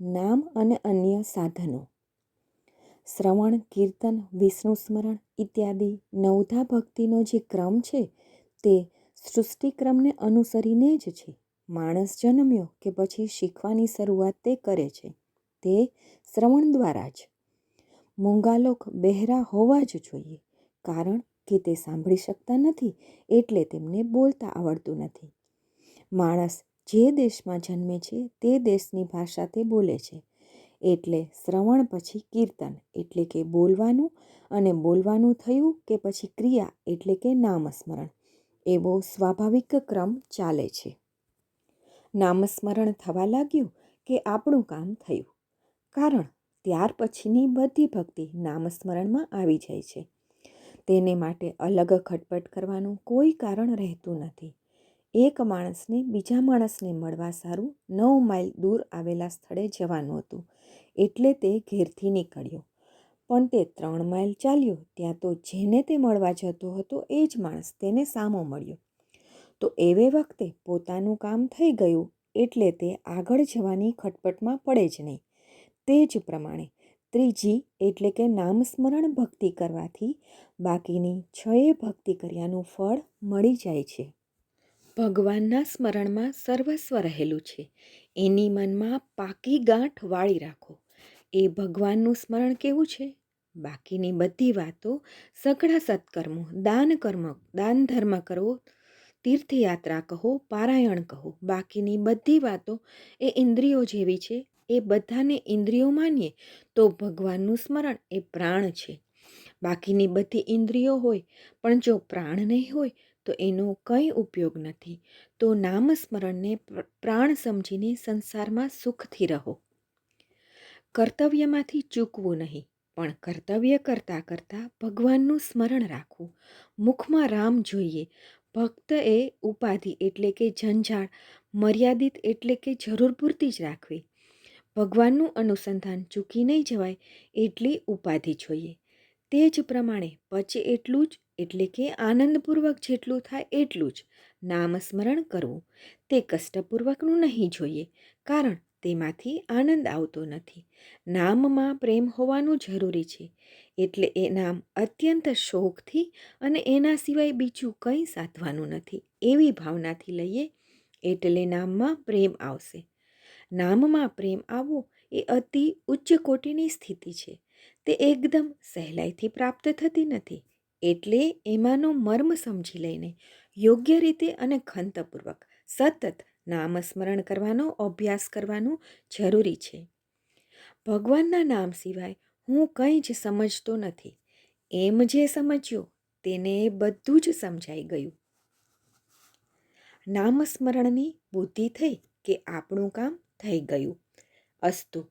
નામ અને અન્ય સાધનો. શ્રવણ, કીર્તન, વિષ્ણુ સ્મરણ ઇત્યાદિ નવધા ભક્તિનો જે ક્રમ છે તે સૃષ્ટિક્રમને અનુસરીને જ છે. માણસ જન્મ્યો કે પછી શીખવાની શરૂઆત તે કરે છે. તે શ્રવણ દ્વારા જ. મૂંગાલોક બહેરા હોવા જ જોઈએ, કારણ કે તે સાંભળી શકતા નથી એટલે તેમને બોલતા આવડતું નથી. માણસ જે દેશમાં જન્મે છે તે દેશની ભાષા તે બોલે છે. એટલે શ્રવણ પછી કીર્તન એટલે કે બોલવાનું અને બોલવાનું થયું કે પછી ક્રિયા એટલે કે નામસ્મરણ. એવો સ્વાભાવિક ક્રમ ચાલે છે. નામસ્મરણ થવા લાગ્યું કે આપણું કામ થયું. કારણ ત્યાર પછીની બધી ભક્તિ નામસ્મરણમાં આવી જાય છે. તેને માટે અલગ ખટપટ કરવાનું કોઈ કારણ રહેતું નથી. એક માણસને બીજા માણસને મળવા સારું નવ માઇલ દૂર આવેલા સ્થળે જવાનું હતું. એટલે તે ઘેરથી નીકળ્યો. પણ તે ત્રણ માઇલ ચાલ્યો, ત્યાં તો જેને તે મળવા જતો હતો એ જ માણસ તેને સામો મળ્યો. તો એવે વખતે પોતાનું કામ થઈ ગયું એટલે તે આગળ જવાની ખટપટમાં પડે જ નહીં. તે જ પ્રમાણે ત્રીજી એટલે કે નામસ્મરણ ભક્તિ કરવાથી બાકીની છએ ભક્તિ કર્યાનું ફળ મળી જાય છે. ભગવાનના સ્મરણમાં સર્વસ્વ રહેલું છે. એની મનમાં પાકી ગાંઠ વાળી રાખો. એ ભગવાનનું સ્મરણ કેવું છે? બાકીની બધી વાતો સઘળા સત્કર્મો, દાન કર્મ, દાન ધર્મ કરવો તીર્થયાત્રા કહો, પારાયણ કહો, બાકીની બધી વાતો એ ઇન્દ્રિયો જેવી છે. એ બધાને ઇન્દ્રિયો માનીએ તો ભગવાનનું સ્મરણ એ પ્રાણ છે. બાકીની બધી ઇન્દ્રિયો હોય, પણ જો પ્રાણ નહીં હોય તો એનો કંઈ ઉપયોગ નથી. તો નામસ્મરણને પ્રાણ સમજીને સંસારમાં સુખથી રહો. કર્તવ્યમાંથી ચૂકવું નહીં, પણ કર્તવ્ય કરતાં કરતાં ભગવાનનું સ્મરણ રાખવું. મુખમાં રામ જોઈએ. ભક્ત એ ઉપાધિ એટલે કે ઝંઝાળ મર્યાદિત એટલે કે જરૂર પૂરતી જ રાખવી. ભગવાનનું અનુસંધાન ચૂકી નહીં જવાય, એટલી ઉપાધિ જોઈએ. તે જ પ્રમાણે પચે એટલું જ, એટલે કે આનંદપૂર્વક જેટલું થાય એટલું જ. નામસ્મરણ કરવું, તે કષ્ટપૂર્વકનું નહીં જોઈએ, કારણ તેમાંથી આનંદ આવતો નથી. નામમાં પ્રેમ હોવાનું જરૂરી છે, એટલે એ નામ અત્યંત શોખથી અને એના સિવાય બીજું કંઈ સાધવાનું નથી, એવી ભાવનાથી લઈએ, એટલે નામમાં પ્રેમ આવશે. નામમાં પ્રેમ આવવો એ અતિ ઉચ્ચ કોટીની સ્થિતિ છે. તે એકદમ સહેલાઈથી પ્રાપ્ત થતી નથી. એટલે એમાંનો મર્મ સમજી લઈને યોગ્ય રીતે અને ખંતપૂર્વક સતત નામસ્મરણ કરવાનો, અભ્યાસ કરવાનું જરૂરી છે. ભગવાનના નામ સિવાય હું કંઈ જ સમજતો નથી. એમ જે સમજ્યો તેને બધું જ સમજાઈ ગયું. નામસ્મરણની બુદ્ધિ થઈ કે આપણું કામ થઈ ગયું. અસ્તુ